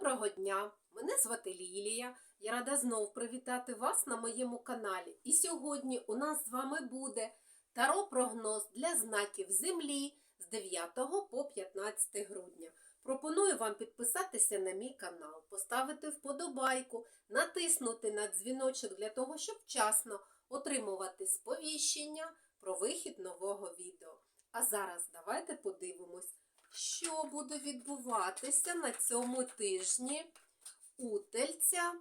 Доброго дня! Мене звати Лілія. Я рада знов привітати вас на моєму каналі. І сьогодні у нас з вами буде таро-прогноз для знаків Землі з 9 по 15 грудня. Пропоную вам підписатися на мій канал, поставити вподобайку, натиснути на дзвіночок для того, щоб вчасно отримувати сповіщення про вихід нового відео. А зараз давайте подивимось, що буде відбуватися на цьому тижні у Тельця.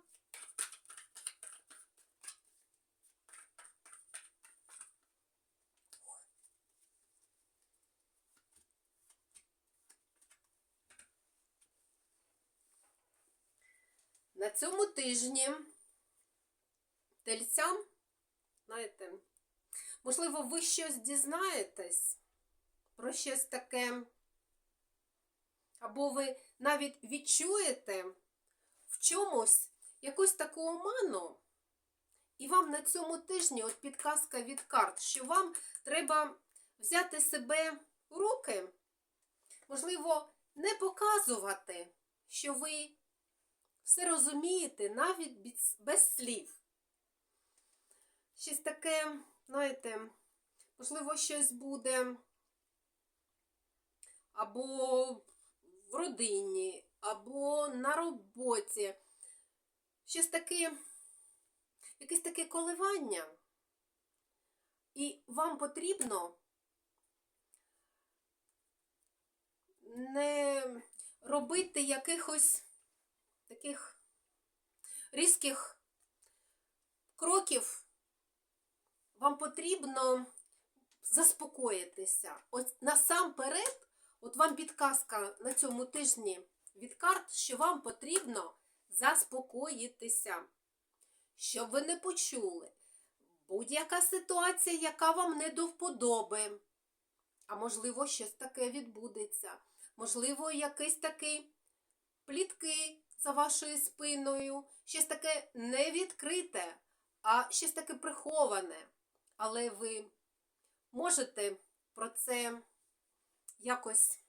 На цьому тижні тельцям, знаєте, можливо, ви щось дізнаєтесь про щось таке, або ви навіть відчуєте в чомусь якусь таку оману, і вам на цьому тижні от підказка від карт, що вам треба взяти себе в руки, можливо, не показувати, що ви все розумієте навіть без слів. Щось таке, знаєте, можливо, щось буде або в родині, або на роботі. Щось таке, якесь таке коливання. І вам потрібно не робити якихось таких різких кроків. Вам потрібно заспокоїтися. Ось насамперед, от вам підказка на цьому тижні від карт, що вам потрібно заспокоїтися, щоб ви не почули будь-яка ситуація, яка вам не до вподоби. А можливо, щось таке відбудеться. Можливо, якийсь такий плітки за вашою спиною, щось таке не відкрите, а щось таке приховане. Але ви можете про це якось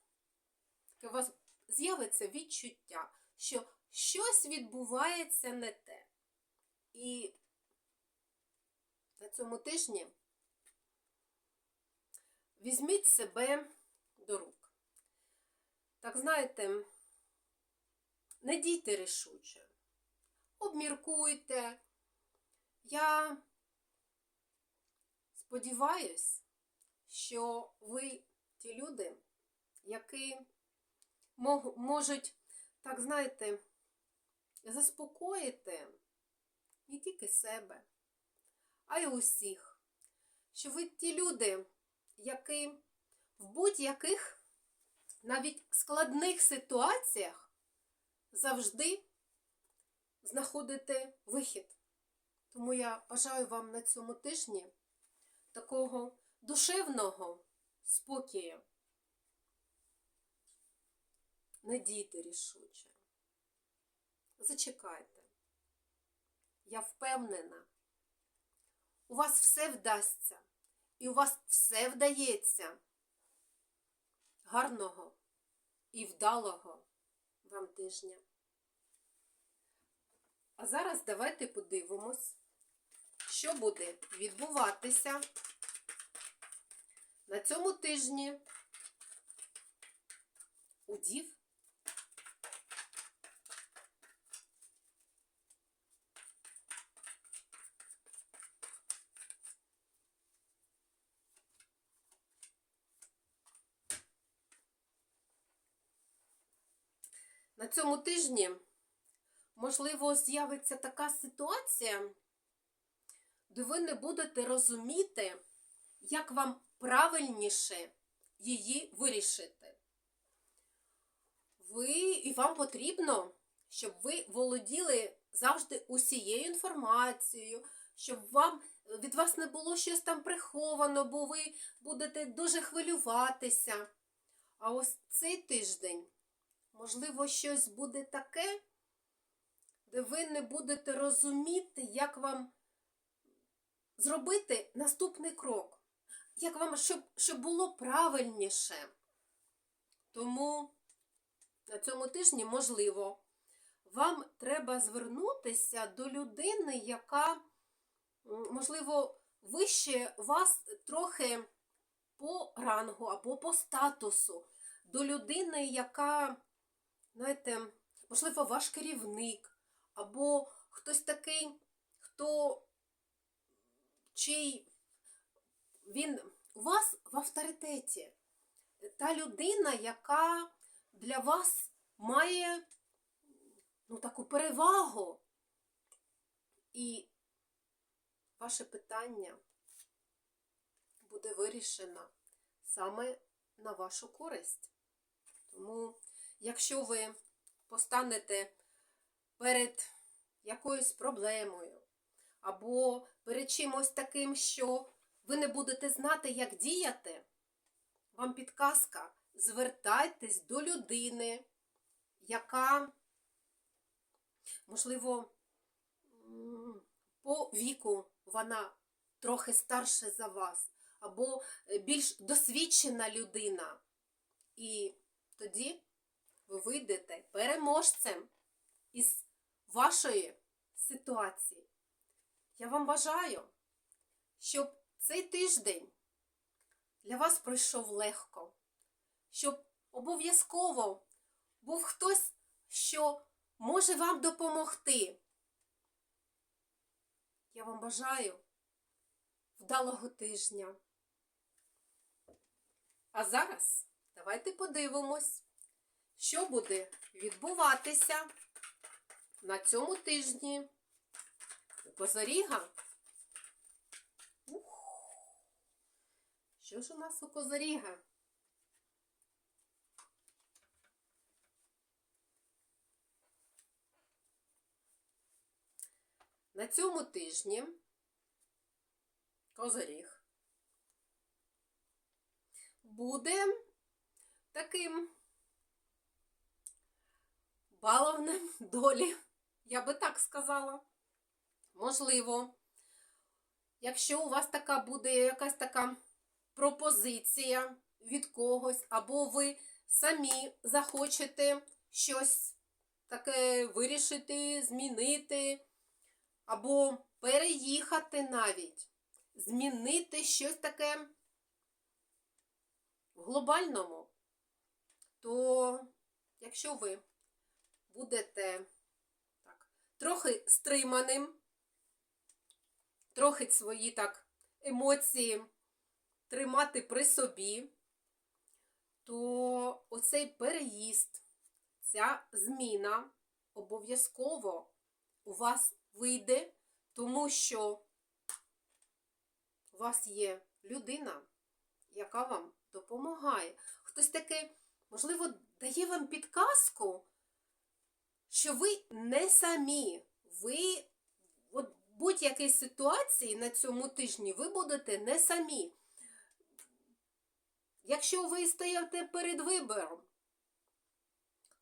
у вас з'явиться відчуття, що щось відбувається не те. І на цьому тижні візьміть себе до рук. Так знаєте, не дійте рішуче, обміркуйте. Я сподіваюсь, що ви ті люди, які можуть, так знаєте, заспокоїти не тільки себе, а й усіх. Що ви ті люди, які в будь-яких навіть складних ситуаціях завжди знаходите вихід. Тому я бажаю вам на цьому тижні такого душевного спокою. Не дійте рішуче. Зачекайте. Я впевнена, у вас все вдасться, і у вас все вдається. Гарного і вдалого вам тижня. А зараз давайте подивимось, що буде відбуватися на цьому тижні у дів. На цьому тижні, можливо, з'явиться така ситуація, де ви не будете розуміти, як вам правильніше її вирішити. Ви і вам потрібно, щоб ви володіли завжди усією інформацією, щоб вам від вас не було щось там приховано, бо ви будете дуже хвилюватися. А ось цей тиждень, можливо, щось буде таке, де ви не будете розуміти, як вам зробити наступний крок як вам, щоб, щоб було правильніше. Тому на цьому тижні, можливо, вам треба звернутися до людини, яка, можливо, вище вас трохи по рангу або по статусу, до людини, яка, знаєте, можливо, ваш керівник, або хтось такий, хто чий він у вас в авторитеті. Та людина, яка для вас має ну, таку перевагу. І ваше питання буде вирішено саме на вашу користь. Тому, якщо ви постанете перед якоюсь проблемою, або перед чимось таким, що ви не будете знати, як діяти, вам підказка, звертайтесь до людини, яка, можливо, по віку вона трохи старше за вас, або е, більш досвідчена людина. І тоді ви вийдете переможцем із вашої ситуації. Я вам бажаю, щоб цей тиждень для вас пройшов легко, щоб обов'язково був хтось, що може вам допомогти. Я вам бажаю вдалого тижня. А зараз давайте подивимось, що буде відбуватися на цьому тижні у Козоріга. Що ж у нас у Козоріга? На цьому тижні Козоріг буде таким баловним долі, я би так сказала. Можливо, якщо у вас така буде якась така пропозиція від когось, або ви самі захочете щось таке вирішити, змінити, або переїхати навіть, змінити щось таке в глобальному, то якщо ви будете так, трохи стриманим, трохи свої так емоції тримати при собі, то оцей переїзд, ця зміна обов'язково у вас вийде, тому що у вас є людина, яка вам допомагає. Хтось таке, можливо, дає вам підказку, що ви не самі. Ви в будь-якій ситуації на цьому тижні ви будете не самі. Якщо ви стоїте перед вибором,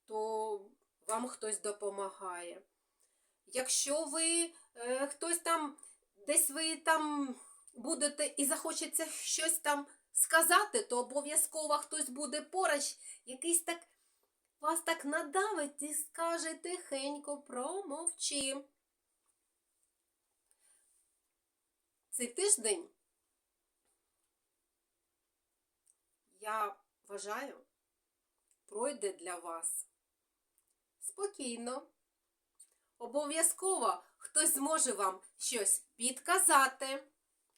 то вам хтось допомагає. Якщо ви е, хтось там, десь ви там будете і захочеться щось там сказати, то обов'язково хтось буде поруч, якийсь так вас так надавить і скаже тихенько промовчи. Цей тиждень я вважаю, пройде для вас спокійно. Обов'язково хтось зможе вам щось підказати,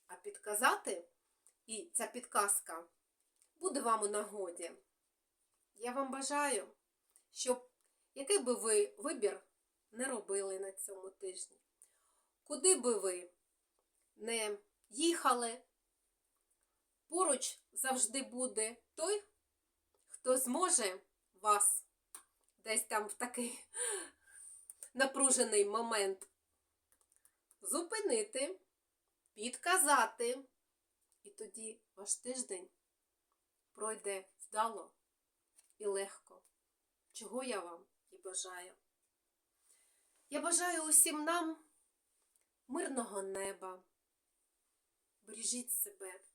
а підказати, і ця підказка буде вам у нагоді. Я вам бажаю, щоб який би ви вибір не робили на цьому тижні, куди би ви не їхали, поруч завжди буде той, хто зможе вас десь там в такий напружений момент зупинити, підказати, і тоді ваш тиждень пройде вдало і легко. Чого я вам і бажаю. Я бажаю усім нам мирного неба. Бережіть себе.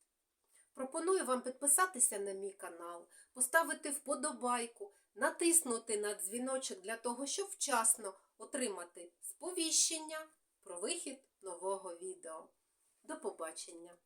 Пропоную вам підписатися на мій канал, поставити вподобайку, натиснути на дзвіночок для того, щоб вчасно отримати сповіщення про вихід нового відео. До побачення!